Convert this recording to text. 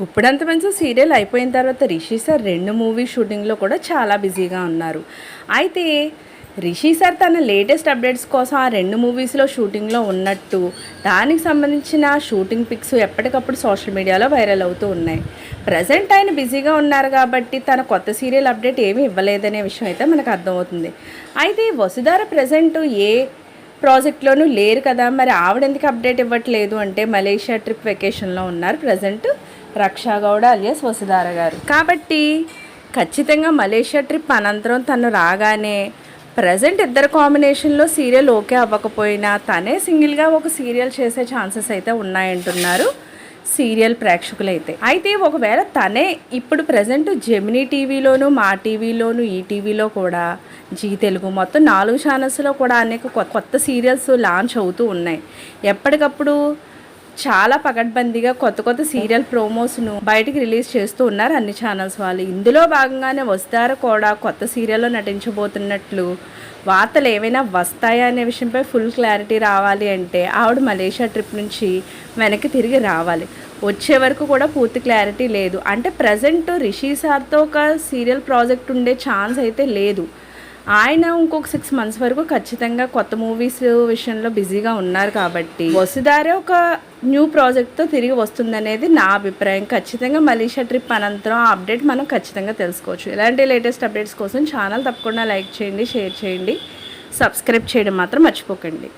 గుప్పుడంత మంచి సీరియల్ అయిపోయిన తర్వాత రిషి సార్ రెండు మూవీ షూటింగ్లో కూడా చాలా బిజీగా ఉన్నారు. అయితే రిషి సార్ తన లేటెస్ట్ అప్డేట్స్ కోసం ఆ రెండు మూవీస్లో షూటింగ్లో ఉన్నట్టు దానికి సంబంధించిన షూటింగ్ పిక్స్ ఎప్పటికప్పుడు సోషల్ మీడియాలో వైరల్ అవుతూ ఉన్నాయి. ప్రజెంట్ ఆయన బిజీగా ఉన్నారు కాబట్టి తన కొత్త సీరియల్ అప్డేట్ ఏమీ ఇవ్వలేదనే విషయం అయితే మనకు అర్థమవుతుంది. అయితే వసుధార ప్రజెంట్ ఏ ప్రాజెక్ట్లోనూ లేరు కదా మరి ఆవిడెందుకు అప్డేట్ ఇవ్వట్లేదు అంటే మలేషియా ట్రిప్ వెకేషన్లో ఉన్నారు ప్రజెంట్. రక్షా గౌడ వసుధార గారు. కాబట్టి ఖచ్చితంగా మలేషియా ట్రిప్ అనంతరం తను రాగానే ప్రజెంట్ ఇద్దరు కాంబినేషన్లో సీరియల్ ఓకే అవ్వకపోయినా తనే సింగిల్గా ఒక సీరియల్ చేసే ఛాన్సెస్ అయితే ఉన్నాయంటున్నారు సీరియల్ ప్రేక్షకులైతే. అయితే ఒకవేళ తనే ఇప్పుడు ప్రజెంట్ జెమినీ టీవీలోను మా టీవీలోను ఈ టీవీలో కూడా జీ తెలుగు మొత్తం నాలుగు ఛానల్స్లో కూడా అనేక కొత్త సీరియల్స్ లాంచ్ అవుతూ ఉన్నాయి. ఎప్పటికప్పుడు చాలా పకడ్బందీగా కొత్త కొత్త సీరియల్ ప్రోమోస్ను బయటికి రిలీజ్ చేస్తూ ఉన్నారు అన్ని ఛానల్స్ వాళ్ళు. ఇందులో భాగంగానే వస్తారు కూడా కొత్త సీరియల్లో నటించబోతున్నట్లు వార్తలు ఏమైనా వస్తాయా అనే విషయంపై ఫుల్ క్లారిటీ రావాలి అంటే ఆవిడ మలేషియా ట్రిప్ నుంచి వెనక్కి తిరిగి రావాలి. వచ్చే వరకు కూడా పూర్తి క్లారిటీ లేదు. అంటే ప్రజెంట్ రిషి సార్తో ఒక సీరియల్ ప్రాజెక్ట్ ఉండే ఛాన్స్ అయితే లేదు. ఆయన ఇంకొక సిక్స్ మంత్స్ వరకు ఖచ్చితంగా కొత్త మూవీస్ విషయంలో బిజీగా ఉన్నారు కాబట్టి వసుదారే ఒక న్యూ ప్రాజెక్ట్తో తిరిగి వస్తుందనేది నా అభిప్రాయం. ఖచ్చితంగా మలేషియా ట్రిప్ అనంతరం ఆ అప్డేట్ మనం ఖచ్చితంగా తెలుసుకోవచ్చు. ఇలాంటి లేటెస్ట్ అప్డేట్స్ కోసం ఛానల్ తప్పకుండా లైక్ చేయండి షేర్ చేయండి. సబ్స్క్రైబ్ చేయడం మాత్రం మర్చిపోకండి.